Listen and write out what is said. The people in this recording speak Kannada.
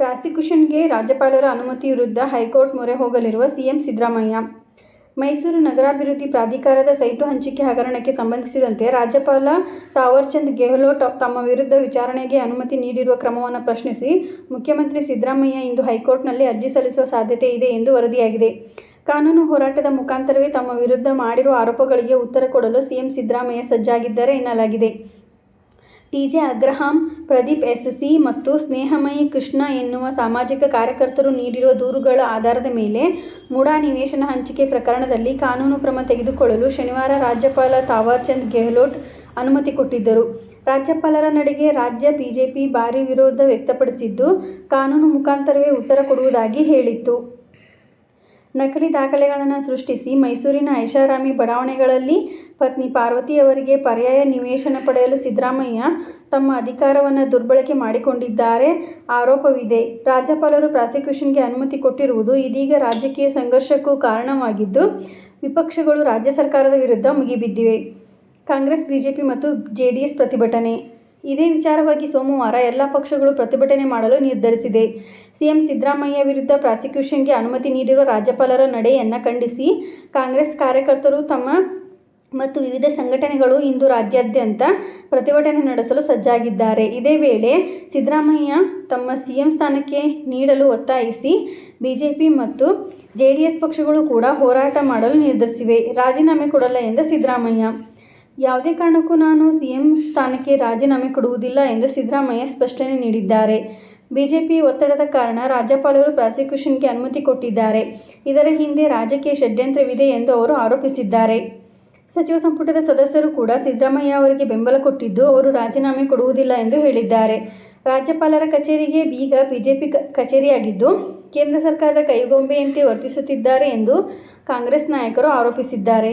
ಪ್ರಾಸಿಕ್ಯೂಷನ್ಗೆ ರಾಜ್ಯಪಾಲರ ಅನುಮತಿ ವಿರುದ್ಧ ಹೈಕೋರ್ಟ್ ಮೊರೆ ಹೋಗಲಿರುವ ಸಿಎಂ ಸಿದ್ದರಾಮಯ್ಯ ಮೈಸೂರು ನಗರಾಭಿವೃದ್ಧಿ ಪ್ರಾಧಿಕಾರದ ಸೈಟು ಹಂಚಿಕೆ ಹಗರಣಕ್ಕೆ ಸಂಬಂಧಿಸಿದಂತೆ ರಾಜ್ಯಪಾಲ ತಾವರ್ಚಂದ್ ಗೆಹ್ಲೋಟ್ ತಮ್ಮ ವಿರುದ್ಧ ವಿಚಾರಣೆಗೆ ಅನುಮತಿ ನೀಡಿರುವ ಕ್ರಮವನ್ನು ಪ್ರಶ್ನಿಸಿ ಮುಖ್ಯಮಂತ್ರಿ ಸಿದ್ದರಾಮಯ್ಯ ಇಂದು ಹೈಕೋರ್ಟ್ನಲ್ಲಿ ಅರ್ಜಿ ಸಲ್ಲಿಸುವ ಸಾಧ್ಯತೆ ಇದೆ ಎಂದು ವರದಿಯಾಗಿದೆ. ಕಾನೂನು ಹೋರಾಟದ ಮುಖಾಂತರವೇ ತಮ್ಮ ವಿರುದ್ಧ ಮಾಡಿರುವ ಆರೋಪಗಳಿಗೆ ಉತ್ತರ ಕೊಡಲು ಸಿಎಂ ಸಿದ್ದರಾಮಯ್ಯ ಸಜ್ಜಾಗಿದ್ದಾರೆ ಎನ್ನಲಾಗಿದೆ. T J Abraham, Pradeep S. C. ಮತ್ತು ಸ್ನೇಹಮಯಿ ಕೃಷ್ಣ ಎನ್ನುವ ಸಾಮಾಜಿಕ ಕಾರ್ಯಕರ್ತರು ನೀಡಿರುವ ದೂರುಗಳ ಆಧಾರದ ಮೇಲೆ ಮುಡಾ ನಿವೇಶನ ಹಂಚಿಕೆ ಪ್ರಕರಣದಲ್ಲಿ ಕಾನೂನು ಕ್ರಮ ತೆಗೆದುಕೊಳ್ಳಲು ಶನಿವಾರ ರಾಜ್ಯಪಾಲ ತಾವರ್ಚಂದ್ ಗೆಹ್ಲೋಟ್ ಅನುಮತಿ ಕೊಟ್ಟಿದ್ದರು. ರಾಜ್ಯಪಾಲರ ನಡೆಗೆ ರಾಜ್ಯ ಬಿಜೆಪಿ ಭಾರೀ ವಿರೋಧ ವ್ಯಕ್ತಪಡಿಸಿದ್ದು, ಕಾನೂನು ಮುಖಾಂತರವೇ ಉತ್ತರ ಕೊಡುವುದಾಗಿ ಹೇಳಿತ್ತು. ನಕಲಿ ದಾಖಲೆಗಳನ್ನು ಸೃಷ್ಟಿಸಿ ಮೈಸೂರಿನ ಐಷಾರಾಮಿ ಬಡಾವಣೆಗಳಲ್ಲಿ ಪತ್ನಿ ಪಾರ್ವತಿ ಅವರಿಗೆ ಪರ್ಯಾಯ ನಿವೇಶನ ಪಡೆಯಲು ಸಿದ್ದರಾಮಯ್ಯ ತಮ್ಮ ಅಧಿಕಾರವನ್ನು ದುರ್ಬಳಕೆ ಮಾಡಿಕೊಂಡಿದ್ದಾರೆ ಆರೋಪವಿದೆ. ರಾಜ್ಯಪಾಲರು ಪ್ರಾಸಿಕ್ಯೂಷನ್ಗೆ ಅನುಮತಿ ಕೊಟ್ಟಿರುವುದು ಇದೀಗ ರಾಜಕೀಯ ಸಂಘರ್ಷಕ್ಕೂ ಕಾರಣವಾಗಿದ್ದು, ವಿಪಕ್ಷಗಳು ರಾಜ್ಯ ಸರ್ಕಾರದ ವಿರುದ್ಧ ಮುಗಿಬಿದ್ದಿವೆ. ಕಾಂಗ್ರೆಸ್, ಬಿಜೆಪಿ ಮತ್ತು ಜೆಡಿಎಸ್ ಪ್ರತಿಭಟನೆ ಇದೇ ವಿಚಾರವಾಗಿ ಸೋಮವಾರ ಎಲ್ಲ ಪಕ್ಷಗಳು ಪ್ರತಿಭಟನೆ ಮಾಡಲು ನಿರ್ಧರಿಸಿದೆ. ಸಿಎಂ ಸಿದ್ದರಾಮಯ್ಯ ವಿರುದ್ಧ ಪ್ರಾಸಿಕ್ಯೂಷನ್ಗೆ ಅನುಮತಿ ನೀಡಿರುವ ರಾಜ್ಯಪಾಲರ ನಡೆಯನ್ನು ಖಂಡಿಸಿ ಕಾಂಗ್ರೆಸ್ ಕಾರ್ಯಕರ್ತರು ತಮ್ಮ ಮತ್ತು ವಿವಿಧ ಸಂಘಟನೆಗಳು ಇಂದು ರಾಜ್ಯಾದ್ಯಂತ ಪ್ರತಿಭಟನೆ ನಡೆಸಲು ಸಜ್ಜಾಗಿದ್ದಾರೆ. ಇದೇ ವೇಳೆ ಸಿದ್ದರಾಮಯ್ಯ ತಮ್ಮ ಸಿಎಂ ಸ್ಥಾನಕ್ಕೆ ನೀಡಲು ಒತ್ತಾಯಿಸಿ ಬಿಜೆಪಿ ಮತ್ತು ಜೆಡಿಎಸ್ ಪಕ್ಷಗಳು ಕೂಡ ಹೋರಾಟ ಮಾಡಲು ನಿರ್ಧರಿಸಿವೆ. ರಾಜೀನಾಮೆ ಕೊಡಲ್ಲ ಎಂದ ಸಿದ್ದರಾಮಯ್ಯ, ಯಾವುದೇ ಕಾರಣಕ್ಕೂ ನಾನು ಸಿಎಂ ಸ್ಥಾನಕ್ಕೆ ರಾಜೀನಾಮೆ ಕೊಡುವುದಿಲ್ಲ ಎಂದು ಸಿದ್ದರಾಮಯ್ಯ ಸ್ಪಷ್ಟನೆ ನೀಡಿದ್ದಾರೆ. ಬಿಜೆಪಿ ಒತ್ತಡದ ಕಾರಣ ರಾಜ್ಯಪಾಲರು ಪ್ರಾಸಿಕ್ಯೂಷನ್ಗೆ ಅನುಮತಿ ಕೊಟ್ಟಿದ್ದಾರೆ. ಇದರ ಹಿಂದೆ ರಾಜಕೀಯ ಷಡ್ಯಂತ್ರವಿದೆ ಎಂದು ಅವರು ಆರೋಪಿಸಿದ್ದಾರೆ. ಸಚಿವ ಸಂಪುಟದ ಸದಸ್ಯರು ಕೂಡ ಸಿದ್ದರಾಮಯ್ಯ ಅವರಿಗೆ ಬೆಂಬಲ ಕೊಟ್ಟಿದ್ದು, ಅವರು ರಾಜೀನಾಮೆ ಕೊಡುವುದಿಲ್ಲ ಎಂದು ಹೇಳಿದ್ದಾರೆ. ರಾಜ್ಯಪಾಲರ ಕಚೇರಿಗೆ ಈಗ ಬಿಜೆಪಿ ಕಚೇರಿಯಾಗಿದ್ದು, ಕೇಂದ್ರ ಸರ್ಕಾರದ ಕೈಗೊಂಬೆಯಂತೆ ವರ್ತಿಸುತ್ತಿದ್ದಾರೆ ಎಂದು ಕಾಂಗ್ರೆಸ್ ನಾಯಕರು ಆರೋಪಿಸಿದ್ದಾರೆ.